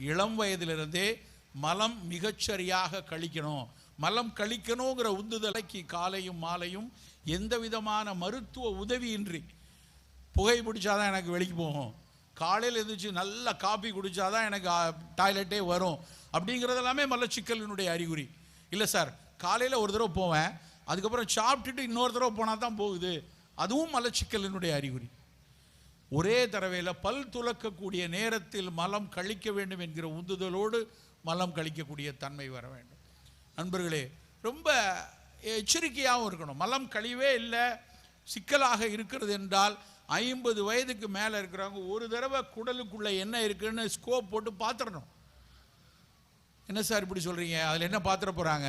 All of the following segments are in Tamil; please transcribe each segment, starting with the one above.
இளம் வயதிலிருந்தே மலம் மிகச்சரியாக கழிக்கணும். மலம் கழிக்கணுங்கிற உந்துதலைக்கு காலையும் மாலையும் எந்த விதமான மருத்துவ உதவியின்றி புகை பிடிச்சாதான் எனக்கு வெளிக்கு போகும். காலையில் எழுந்திரிச்சு நல்ல காபி குடிச்சாதான் எனக்கு டாய்லெட்டே வரும். அப்படிங்கிறது எல்லாமே மலச்சிக்கலினுடைய அறிகுறி. இல்லை சார் காலையில் ஒரு தடவை போவேன் அதுக்கப்புறம் சாப்பிட்டுட்டு இன்னொரு தடவை போனால் தான் போகுது. அதுவும் மலச்சிக்கலினுடைய அறிகுறி. ஒரே தடவையில் பல் துலக்கக்கூடிய நேரத்தில் மலம் கழிக்க வேண்டும் என்கிற உந்துதலோடு மலம் கழிக்கக்கூடிய தன்மை வர வேண்டும். நண்பர்களே ரொம்ப எச்சரிக்கையாகவும் இருக்கணும். மலம் கழிவே இல்லை சிக்கலாக இருக்கிறது என்றால் ஐம்பது வயதுக்கு மேலே இருக்கிறவங்க ஒரு தடவை குடலுக்குள்ளே என்ன இருக்குன்னு ஸ்கோப் போட்டு பார்த்துடணும் என்ன சார் இப்படி சொல்கிறீங்க அதில் என்ன பார்த்துட போகிறாங்க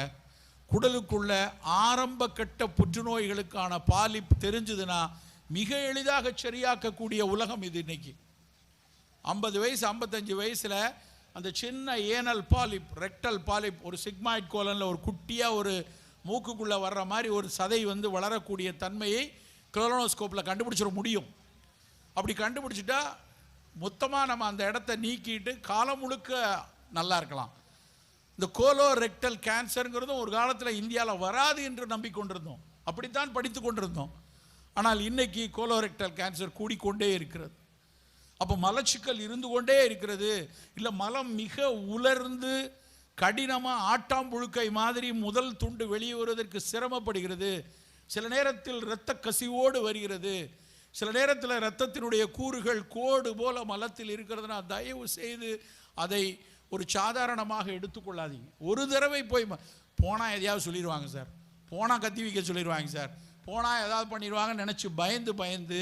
குடலுக்குள்ள ஆரம்ப கட்ட புற்றுநோய்களுக்கான பாலிப் தெரிஞ்சதுன்னா மிக எளிதாக சரியாக்கக்கூடிய உலகம் இது இன்னைக்கு. ஐம்பது வயசு ஐம்பத்தஞ்சு வயசில் அந்த சின்ன ஏனல் பாலிப் ரெக்டல் பாலிப் ஒரு சிக்மாய்ட் கோலனில் ஒரு குட்டியாக ஒரு மூக்குக்குள்ளே வர்ற மாதிரி ஒரு சதை வந்து வளரக்கூடிய தன்மையை குளோனோஸ்கோப்பில் கண்டுபிடிச்சிட முடியும். அப்படி கண்டுபிடிச்சிட்டா மொத்தமாக நம்ம அந்த இடத்த நீக்கிட்டு காலம் முழுக்க நல்லா இருக்கலாம். இந்த கோலோ ரெக்டல் கேன்சருங்கிறதும் ஒரு காலத்தில் இந்தியாவில் வராது என்று நம்பிக்கொண்டிருந்தோம். அப்படித்தான் படித்து கொண்டிருந்தோம். ஆனால் இன்னைக்கு கோலோரெக்டல் கேன்சர் கூடிக்கொண்டே இருக்கிறது. அப்போ மலச்சிக்கல் இருந்து கொண்டே இருக்கிறது. இல்லை மலம் மிக உலர்ந்து கடினமாக ஆட்டாம்புழுக்கை மாதிரி முதல் துண்டு வெளியே வருவதற்கு சிரமப்படுகிறது. சில நேரத்தில் இரத்த கசிவோடு வருகிறது. சில நேரத்தில் இரத்தத்தினுடைய கூறுகள் கோடு போல மலத்தில் இருக்கிறதுனா தயவு செய்து அதை ஒரு சாதாரணமாக எடுத்துக்கொள்ளாதீங்க ஒரு தடவை போய் போனால் எதையாவது சொல்லிடுவாங்க சார். போனால் கத்தி வைக்க சொல்லிடுவாங்க சார். போனால் ஏதாவது பண்ணிடுவாங்கன்னு நினச்சி பயந்து பயந்து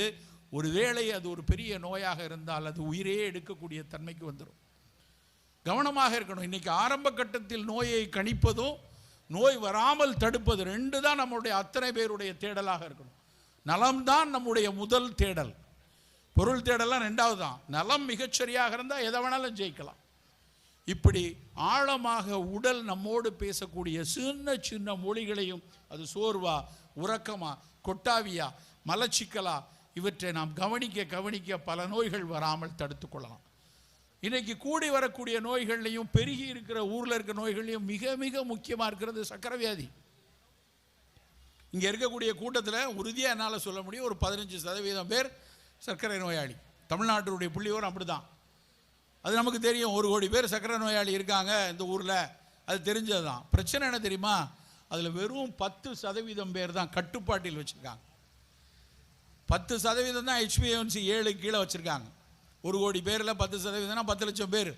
ஒருவேளை அது ஒரு பெரிய நோயாக இருந்தால் அது உயிரே எடுக்கக்கூடிய தன்மைக்கு வந்துடும் கவனமாக இருக்கணும். இன்றைக்கி ஆரம்ப கட்டத்தில் நோயை கணிப்பதும் நோய் வராமல் தடுப்பது ரெண்டு தான் நம்மளுடைய அத்தனை பேருடைய தேடலாக இருக்கணும். நலம்தான் நம்முடைய முதல் தேடல். பொருள் தேடலாம் ரெண்டாவது தான் நலம் மிகச்சரியாக இருந்தால் எதை வேணாலும் ஜெயிக்கலாம். இப்படி ஆழமாக உடல் நம்மோடு பேசக்கூடிய சின்ன சின்ன மொழிகளையும் அது சோர்வா உறக்கமா கொட்டாவியா மலச்சிக்கலா இவற்றை நாம் கவனிக்க கவனிக்க பல நோய்கள் வராமல் தடுத்து கொள்ளலாம். இன்றைக்கி கூடி வரக்கூடிய நோய்கள்லையும் பெருகி இருக்கிற ஊரில் இருக்கிற நோய்கள்லையும் மிக மிக முக்கியமாக இருக்கிறது சக்கரை வியாதி இங்கே இருக்கக்கூடிய கூட்டத்தில் உறுதியாக என்னால் சொல்ல முடியும் ஒரு பதினஞ்சு சதவீதம் பேர் சர்க்கரை நோயாளி. தமிழ்நாட்டினுடைய புள்ளியோரம் அப்படி தான் அது நமக்கு தெரியும். ஒரு கோடி பேர் சக்கரை நோயாளி இருக்காங்க இந்த ஊரில். அது தெரிஞ்சது தான் பிரச்சனை என்ன தெரியுமா? அதில் வெறும் பத்து சதவீதம் பேர் தான் கட்டுப்பாட்டில் வச்சுருக்காங்க. பத்து சதவீதம் தான் ஹெச்பிஎன்சி ஏழு கீழே வச்சுருக்காங்க. ஒரு கோடி பேரில் பத்து சதவீதம்னா பத்து லட்சம் பேர்.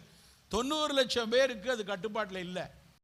தொண்ணூறு லட்சம் பேருக்கு அது கட்டுப்பாட்டில் இல்லை.